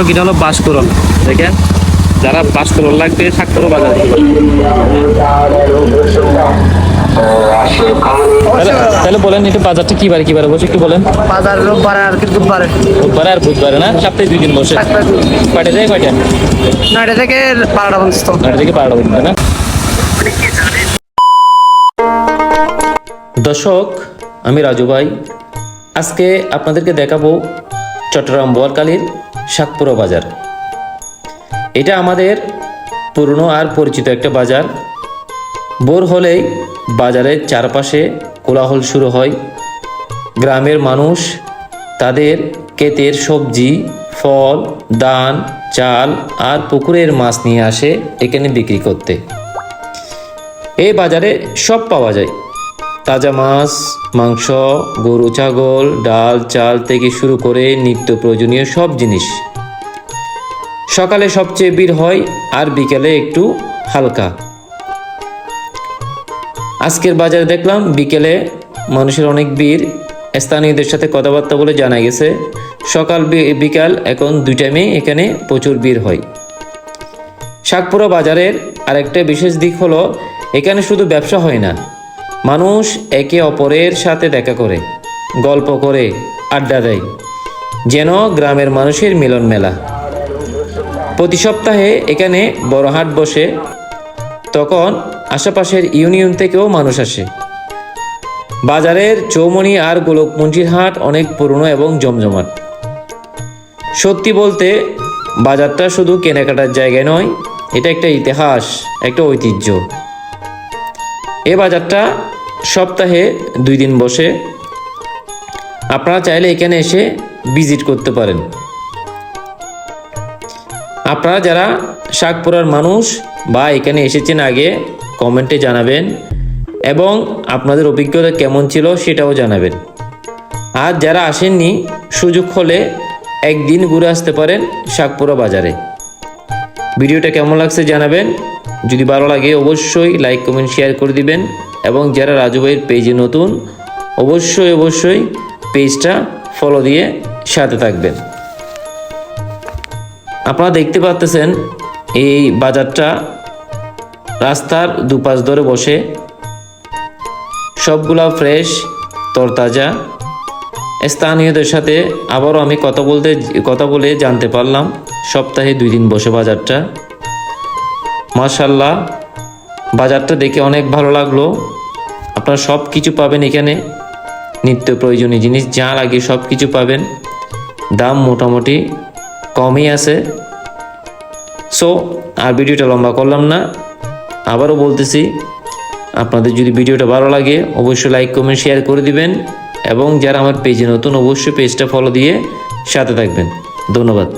এটা হলো বাসকরল দেখেন? যারা বাসকরল লাগবে শাকপুরো বাজার। তাহলে- বলেন একটু বাজারটা কি বারে কি বারে? বসে একটু বলেন। বাজার রোববার আর কি বুধবারে। বুধবারে আর বুধবারে না? সপ্তাহে দুই দিন বসে। কয়টা থেকে কয়টা? নয়টা থেকে বারোটা পর্যন্ত। নয়টা থেকে বারোটা পর্যন্ত না? দর্শক আমি রাজু ভাই। আজকে আপনাদেরকে দেখাবো চট্টগ্রাম বোয়ালকালীর শাকপুরা বাজার। এটা আমাদের পুরনো আর পরিচিত একটা বাজার। ভোর হলেই বাজারের চারপাশে কোলাহল শুরু হয়। গ্রামের মানুষ তাদের ক্ষেতের সবজি, ফল দান চাল আর পুকুরের মাছ নিয়ে আসে এখানে বিক্রি করতে। এই বাজারে সব পাওয়া যায়। তাজা মাছ, মাংস, গরু, ছাগল, ডাল, চাল থেকে শুরু করে নিত্য প্রয়োজনীয় সব জিনিস। সকালে সবচেয়ে ভিড় হয় আর বিকেলে একটু হালকা। আজকের বাজারে দেখলাম, বিকেলে মানুষের অনেক ভিড়। স্থানীয়দের সাথে কথাবার্তা বলে জানা গেছে, সকাল বিকাল এখন দুই টাইমে এখানে প্রচুর ভিড় হয়। শাকপুরা বাজারের আরেকটা বিশেষ দিক হলো, এখানে শুধু ব্যবসা হয় না মানুষ একে অপরের সাথে দেখা করে, গল্প করে, আড্ডা দেয়, যেন গ্রামের মানুষের মিলন মেলা। প্রতি সপ্তাহে এখানে বড় হাট বসে, তখন আশেপাশের ইউনিয়ন থেকেও মানুষ আসে। বাজারের চৌমনি আর গোলকমঞ্জির হাট অনেক পুরনো এবং জমজমাট। সত্যি বলতে, বাজারটা শুধু কেনাকাটার জায়গায় নয়, এটা একটা ইতিহাস, একটা ঐতিহ্য। এ বাজারটা সপ্তাহে দুই দিন বসে আপনারা চাইলে এখানে এসে ভিজিট করতে পারেন। আপনারা যারা শাকপুরার মানুষ বা এখানে এসেছেন আগে, কমেন্টে জানাবেন এবং আপনাদের অভিজ্ঞতা কেমন ছিল সেটাও জানাবেন। আর যারা আসেননি, সুযোগ হলে একদিন ঘুরে আসতে পারেন শাকপুরা বাজারে। ভিডিওটা কেমন লাগছে জানাবেন। যদি ভালো লাগে অবশ্যই লাইক, কমেন্ট শেয়ার করে দিবেন। এবং যারা রাজু ভাইয়ের পেজে নতুন, অবশ্যই অবশ্যই পেজটা ফলো দিয়ে সাথে থাকবেন। আপনারা দেখতে পাচ্তেছেন এই বাজারটা রাস্তার দুপাশ ধরে বসে। সবগুলা ফ্রেশ তরতাজা। স্থানীয়দের সাথে আবারও আমি কথা বলতে, কথা বলে জানতে পারলাম সপ্তাহে দুই দিন বসে বাজারটা। মাশাল্লাহ বাজারটা দেখে অনেক ভালো লাগল। আপনারা সব কিছু পাবেন এখানে। নিত্য প্রয়োজনীয় জিনিস যা লাগে সব কিছু পাবেন। দাম মোটামুটি কমই আছে। সো আর ভিডিওটা লম্বা করলাম না। আবারও বলতেছি, আপনাদের যদি ভিডিওটা ভালো লাগে, অবশ্যই লাইক কমেন্ট শেয়ার করে দিবেন এবং যারা আমার পেজে নতুন, অবশ্যই পেজটা ফলো দিয়ে সাথে থাকবেন। ধন্যবাদ।